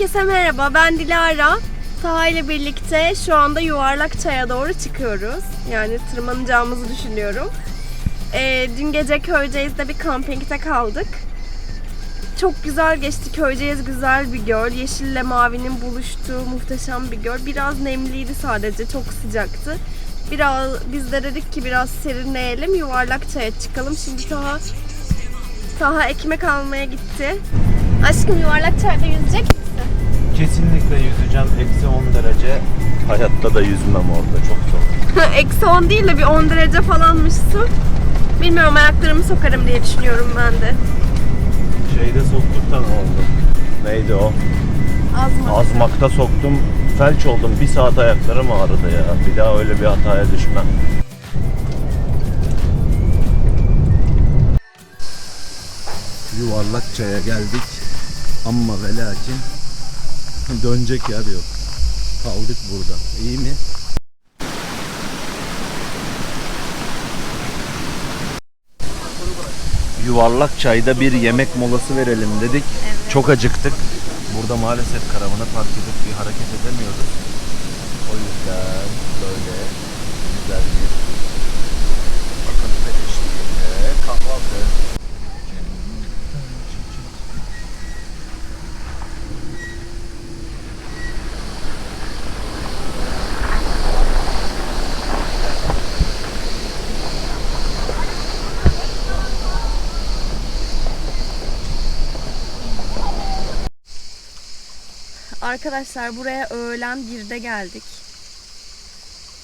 Herkese merhaba, ben Dilara. Taha ile birlikte şu anda Yuvarlak Çay'a doğru çıkıyoruz. Yani tırmanacağımızı düşünüyorum. Ee, dün gece Köyceğiz'de bir kampingde kaldık. Çok güzel geçti. Köyceğiz güzel bir göl. Yeşille mavinin buluştuğu muhteşem bir göl. Biraz nemliydi sadece, çok sıcaktı. Biraz biz de dedik ki biraz serinleyelim, Yuvarlak Çay'a çıkalım. Şimdi Taha Taha ekmek almaya gitti. Aşkım Yuvarlak Çay'da yüzecek misin? Kesinlikle yüzeceğim. Eksi 10 derece. Hayatta da yüzmem orada. Çok soğuk. Eksi 10 değil de bir 10 derece falanmış su. Bilmiyorum ayaklarımı sokarım diye düşünüyorum ben de. Şeyde soktuk da ne oldu? Neydi o? Az mı? Azmakta soktum. Felç oldum. Bir saat ayaklarım ağrıdı ya. Bir daha öyle bir hataya düşmem. Yuvarlakça'ya geldik. Ama ve lakin dönecek yer yok. Kaldık burada. İyi mi? Yuvarlak çayda bir yemek molası verelim dedik. Çok acıktık. Burada maalesef karavanı park edip bir hareket edemiyoruz. O yüzden böyle güzel bir akıntı eşliğinde kahvaltı. Arkadaşlar buraya öğlen 1'de geldik.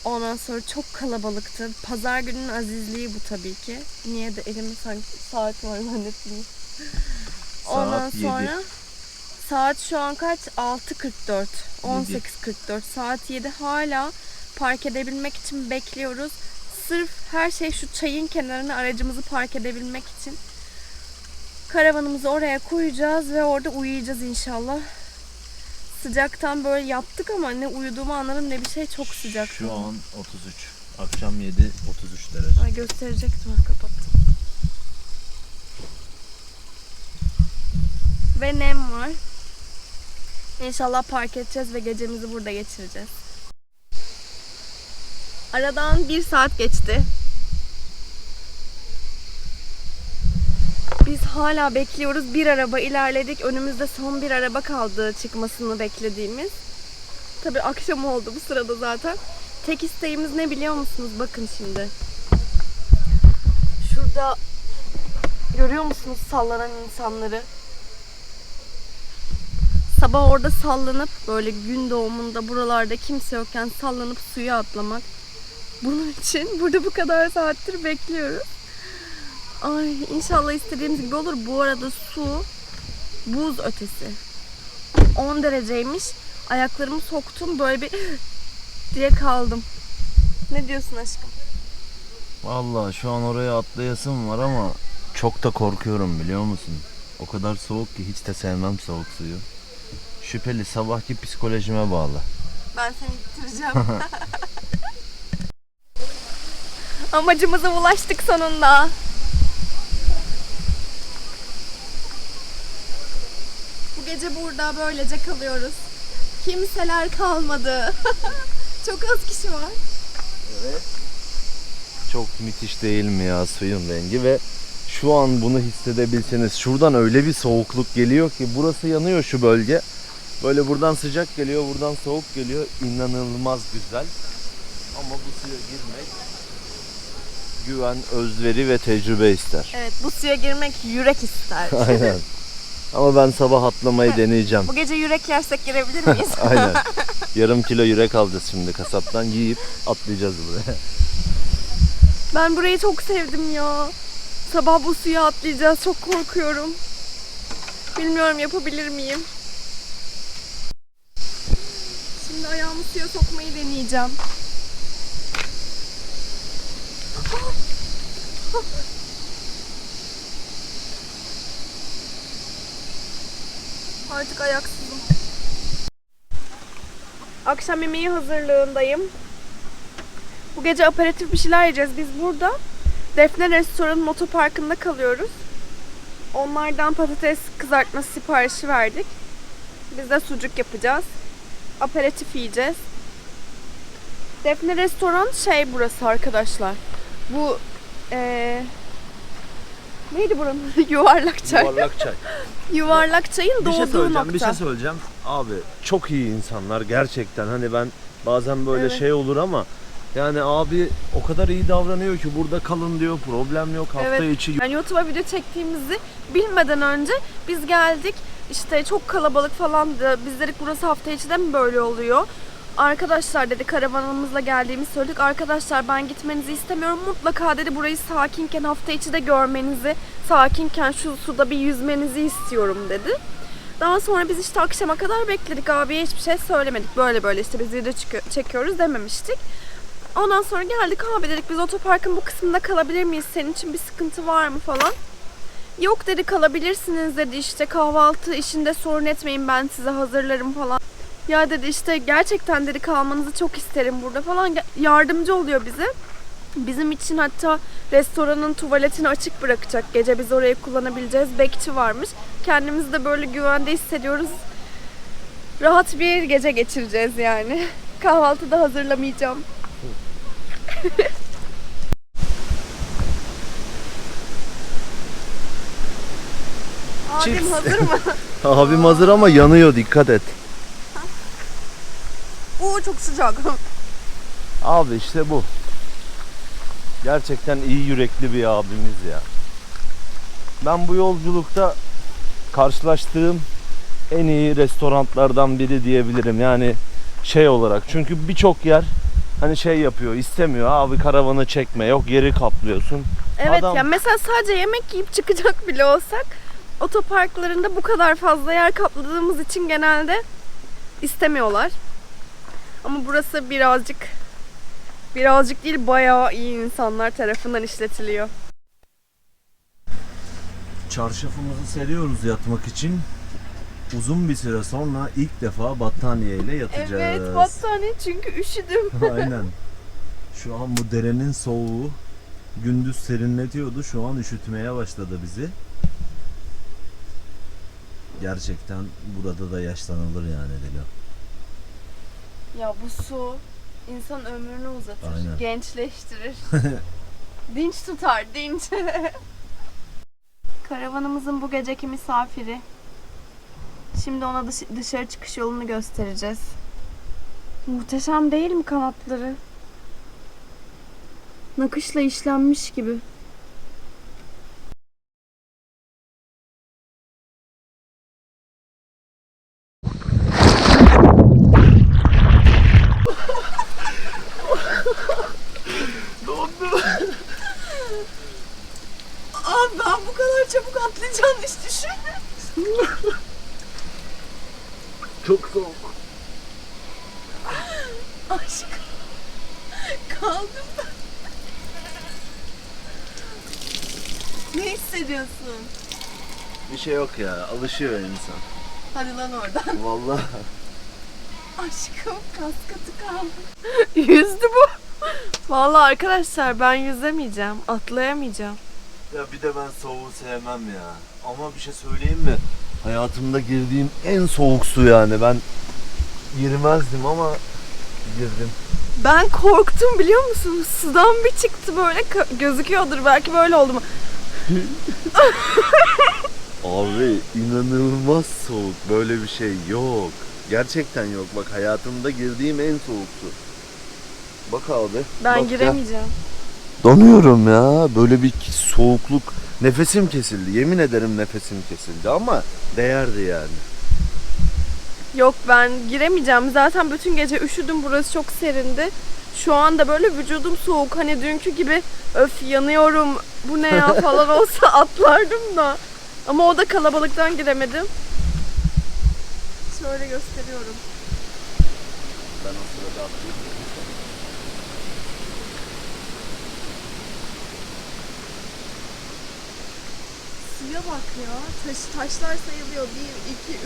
Ondan sonra çok kalabalıktı. Pazar gününün azizliği bu tabii ki. Niye de elime sanki saat var zannettim. Ondan Saat sonra saat şu an kaç? 6.44. 18.44. Saat 7 hala park edebilmek için bekliyoruz. Sırf her şey şu çayın kenarına aracımızı park edebilmek için. Karavanımızı oraya koyacağız ve orada uyuyacağız inşallah. Sıcaktan böyle yaptık ama ne uyuduğumu anladım ne bir şey çok sıcak. Şu an 33. Akşam 7 33 derece. Ay gösterecektim ha kapattım. Ve nem var. İnşallah park edeceğiz ve gecemizi burada geçireceğiz. Aradan bir saat geçti. Biz hala bekliyoruz. Bir araba ilerledik. Önümüzde son bir araba kaldı çıkmasını beklediğimiz. Tabii akşam oldu bu sırada zaten. Tek isteğimiz ne biliyor musunuz? Bakın şimdi. Şurada görüyor musunuz sallanan insanları? Sabah orada sallanıp böyle gün doğumunda buralarda kimse yokken sallanıp suya atlamak. Bunun için burada bu kadar saattir bekliyoruz. Ay inşallah istediğimiz gibi olur. Bu arada su buz ötesi. 10 dereceymiş. Ayaklarımı soktum böyle bir diye kaldım. Ne diyorsun aşkım? Vallahi şu an oraya atlayasım var ama çok da korkuyorum biliyor musun? O kadar soğuk ki hiç de sevmem soğuk suyu. Şüpheli sabahki psikolojime bağlı. Ben seni bitireceğim. Amacımıza ulaştık sonunda. Gece burada böylece kalıyoruz. Kimseler kalmadı. Çok az kişi var. Çok müthiş değil mi ya suyun rengi ve şu an bunu hissedebilseniz şuradan öyle bir soğukluk geliyor ki burası yanıyor şu bölge. Böyle buradan sıcak geliyor, buradan soğuk geliyor. İnanılmaz güzel. Ama bu suya girmek güven, özveri ve tecrübe ister. Evet bu suya girmek yürek ister. Aynen. Ama ben sabah atlamayı deneyeceğim. Bu gece yürek yersek girebilir miyiz? Aynen. Yarım kilo yürek alacağız şimdi kasaptan yiyip atlayacağız buraya. Ben burayı çok sevdim ya. Sabah bu suya atlayacağız. Çok korkuyorum. Bilmiyorum yapabilir miyim? Şimdi ayağımı suya sokmayı deneyeceğim. Artık ayaksızım. Akşam yemeği hazırlığındayım. Bu gece aperatif bir şeyler yiyeceğiz. Biz burada Defne Restoran'ın otoparkında kalıyoruz. Onlardan patates kızartması siparişi verdik. Biz de sucuk yapacağız. Aperatif yiyeceğiz. Defne restoran şey burası arkadaşlar. Bu eee neydi buranın? Yuvarlak çay. Yuvarlak çay. Yuvarlak çayın bir şey doğduğu söyleyeceğim, nokta. bir şey söyleyeceğim. Abi çok iyi insanlar gerçekten. Hani ben bazen böyle Evet. şey olur ama yani abi o kadar iyi davranıyor ki burada kalın diyor, problem yok. Hafta Evet. içi Yani YouTube'a video çektiğimizi bilmeden önce biz geldik. İşte çok kalabalık falan biz dedik burası hafta içi de mi böyle oluyor? Arkadaşlar dedi karavanımızla geldiğimizi söyledik. Arkadaşlar ben gitmenizi istemiyorum. Mutlaka dedi burayı sakinken hafta içi de görmenizi, sakinken şu suda bir yüzmenizi istiyorum dedi. Daha sonra biz işte akşama kadar bekledik. Abiye hiçbir şey söylemedik. Böyle böyle işte biz video çekiyoruz dememiştik. Ondan sonra geldik abi dedik biz otoparkın bu kısmında kalabilir miyiz? Senin için bir sıkıntı var mı falan. Yok dedi kalabilirsiniz dedi işte kahvaltı işinde sorun etmeyin ben size hazırlarım falan. Ya dedi işte gerçekten dedi kalmanızı çok isterim burada falan yardımcı oluyor bize. Bizim için hatta restoranın tuvaletini açık bırakacak. Gece biz orayı kullanabileceğiz. Bekçi varmış. Kendimizi de böyle güvende hissediyoruz. Rahat bir gece geçireceğiz yani. Kahvaltı da hazırlamayacağım. Abim hazır mı? Abim hazır ama yanıyor dikkat et. Oo çok sıcak. Abi işte bu. Gerçekten iyi yürekli bir abimiz ya. Ben bu yolculukta karşılaştığım en iyi restoranlardan biri diyebilirim. Yani şey olarak çünkü birçok yer hani şey yapıyor istemiyor abi karavanı çekme yok yeri kaplıyorsun. Evet Adam- ya mesela sadece yemek yiyip çıkacak bile olsak otoparklarında bu kadar fazla yer kapladığımız için genelde istemiyorlar. Ama burası birazcık birazcık değil bayağı iyi insanlar tarafından işletiliyor. Çarşafımızı seriyoruz yatmak için. Uzun bir süre sonra ilk defa battaniye ile yatacağız. Evet battaniye çünkü üşüdüm. Aynen. Şu an bu derenin soğuğu gündüz serinletiyordu. Şu an üşütmeye başladı bizi. Gerçekten burada da yaşlanılır yani Dilo. Ya bu su insan ömrünü uzatır, Aynen. gençleştirir. dinç tutar, dinç. Karavanımızın bu geceki misafiri. Şimdi ona dış- dışarı çıkış yolunu göstereceğiz. Muhteşem değil mi kanatları? Nakışla işlenmiş gibi. Abi ben bu kadar çabuk atlayacağını hiç düşünmedim. Çok soğuk. Aşkım. Kaldım ben. Ne hissediyorsun? Bir şey yok ya. Alışıyor insan. Hadi lan oradan. Vallahi. Aşkım kas katı kaldı. Yüzdü bu. Vallahi arkadaşlar ben yüzemeyeceğim. Atlayamayacağım. Ya bir de ben soğuğu sevmem ya. Ama bir şey söyleyeyim mi? Hayatımda girdiğim en soğuk su yani. Ben girmezdim ama girdim. Ben korktum biliyor musun? Sudan bir çıktı böyle gözüküyordur belki böyle oldu mu? Abi inanılmaz soğuk. Böyle bir şey yok. Gerçekten yok. Bak hayatımda girdiğim en soğuk su. Bak abi. Ben bak ya. Donuyorum ya. Böyle bir soğukluk. Nefesim kesildi. Yemin ederim nefesim kesildi ama değerdi yani. Yok ben giremeyeceğim. Zaten bütün gece üşüdüm. Burası çok serindi. Şu anda böyle vücudum soğuk. Hani dünkü gibi öf yanıyorum bu ne ya falan olsa atlardım da. Ama o da kalabalıktan giremedim. Şöyle gösteriyorum. Ben o sırada atlayayım. Suya bak ya. Taş, taşlar sayılıyor. 1, 2,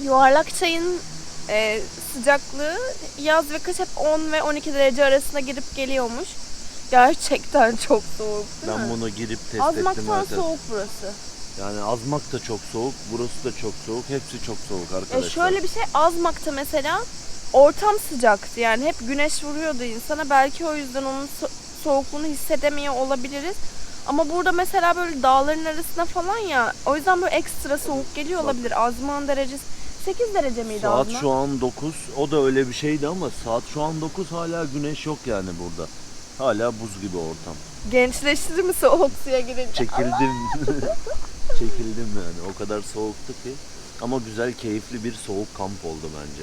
3. Yuvarlak çayın e, sıcaklığı yaz ve kış hep 10 ve 12 derece arasında girip geliyormuş. Gerçekten çok soğuk değil mi? Ben bunu girip test ettim Azmaktan zaten. soğuk burası. Yani Azmak da çok soğuk, burası da çok soğuk. Hepsi çok soğuk Ya arkadaşlar. şöyle bir şey Azmak'ta mesela ortam sıcaktı yani hep güneş vuruyordu insana belki o yüzden onun so- soğukluğunu hissedemiyor olabiliriz. Ama burada mesela böyle dağların arasında falan ya o yüzden böyle ekstra soğuk geliyor olabilir. Azmak'ın derecesi 8 derece miydi Saat Azmak? şu an 9. O da öyle bir şeydi ama saat şu an 9 hala güneş yok yani burada. Hala buz gibi ortam. Gençleşti mi soğuk suya girince? Çekildim. Çekildim yani. O kadar soğuktu ki. Ama güzel, keyifli bir soğuk kamp oldu bence.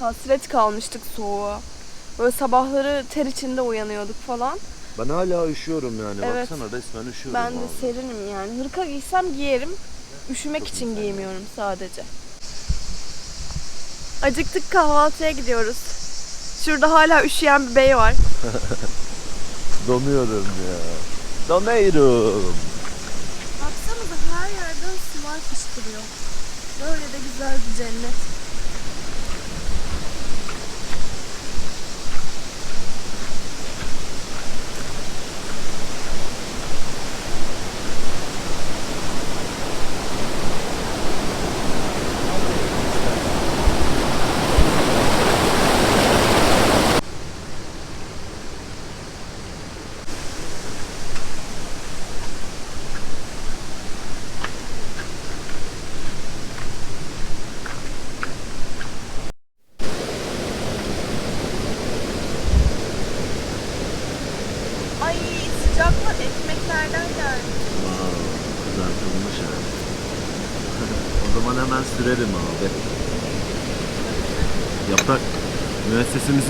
Hasret kalmıştık soğuğa. Böyle sabahları ter içinde uyanıyorduk falan. Ben hala üşüyorum yani. Evet. Baksana resmen üşüyorum. Ben de abi. serinim yani. Hırka giysem giyerim. Üşümek için giymiyorum sadece. Acıktık kahvaltıya gidiyoruz. Şurada hala üşüyen bir bey var. Donuyorum ya. Donuyorum. Baksanıza her yerden sular fışkırıyor. Böyle de güzel bir cennet.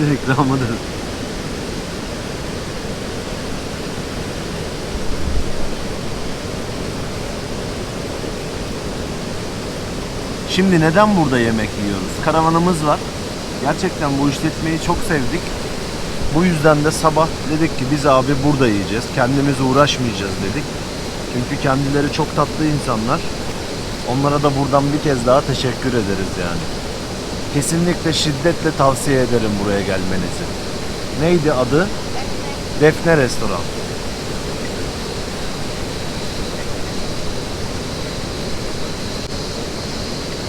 Müessesemizin reklamıdır. Şimdi neden burada yemek yiyoruz? Karavanımız var. Gerçekten bu işletmeyi çok sevdik. Bu yüzden de sabah dedik ki biz abi burada yiyeceğiz. Kendimiz uğraşmayacağız dedik. Çünkü kendileri çok tatlı insanlar. Onlara da buradan bir kez daha teşekkür ederiz yani. Kesinlikle şiddetle tavsiye ederim buraya gelmenizi. Neydi adı? Defne Restoran.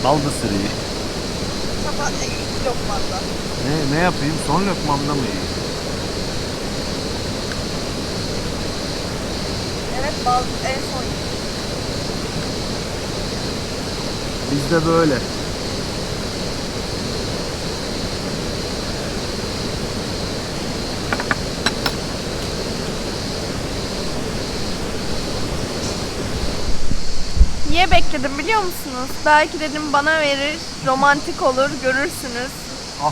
Baldısırı. Ne, ne yapayım? Son lokmamda mı yiyeyim? Evet bal en son. Bizde böyle. Niye bekledim biliyor musunuz? Belki dedim bana verir, romantik olur, görürsünüz. Al.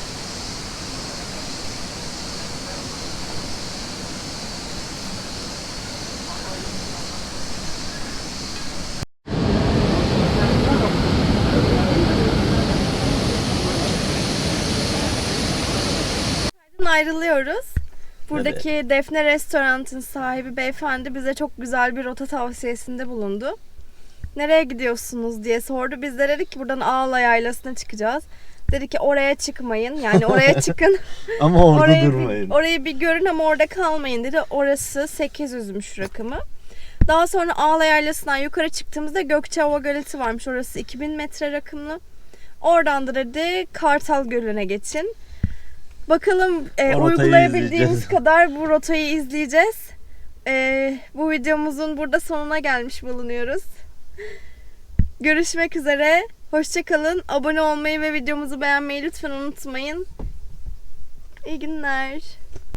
ayrılıyoruz. Buradaki Defne Restorant'ın sahibi beyefendi bize çok güzel bir rota tavsiyesinde bulundu. Nereye gidiyorsunuz diye sordu. Biz de dedik ki buradan Ağla Yaylası'na çıkacağız. Dedi ki oraya çıkmayın. Yani oraya çıkın. Ama orada orayı durmayın. Bir, orayı bir görün ama orada kalmayın dedi. Orası 800'müş rakamı. Daha sonra Ağla Yaylası'ndan yukarı çıktığımızda Gökçeova Göleti varmış. Orası 2000 metre rakımlı. Oradan da dedi Kartal Gölü'ne geçin. Bakalım e, uygulayabildiğimiz izleyeceğiz. kadar bu rotayı izleyeceğiz. E, bu videomuzun burada sonuna gelmiş bulunuyoruz. Görüşmek üzere. Hoşçakalın. Abone olmayı ve videomuzu beğenmeyi lütfen unutmayın. İyi günler.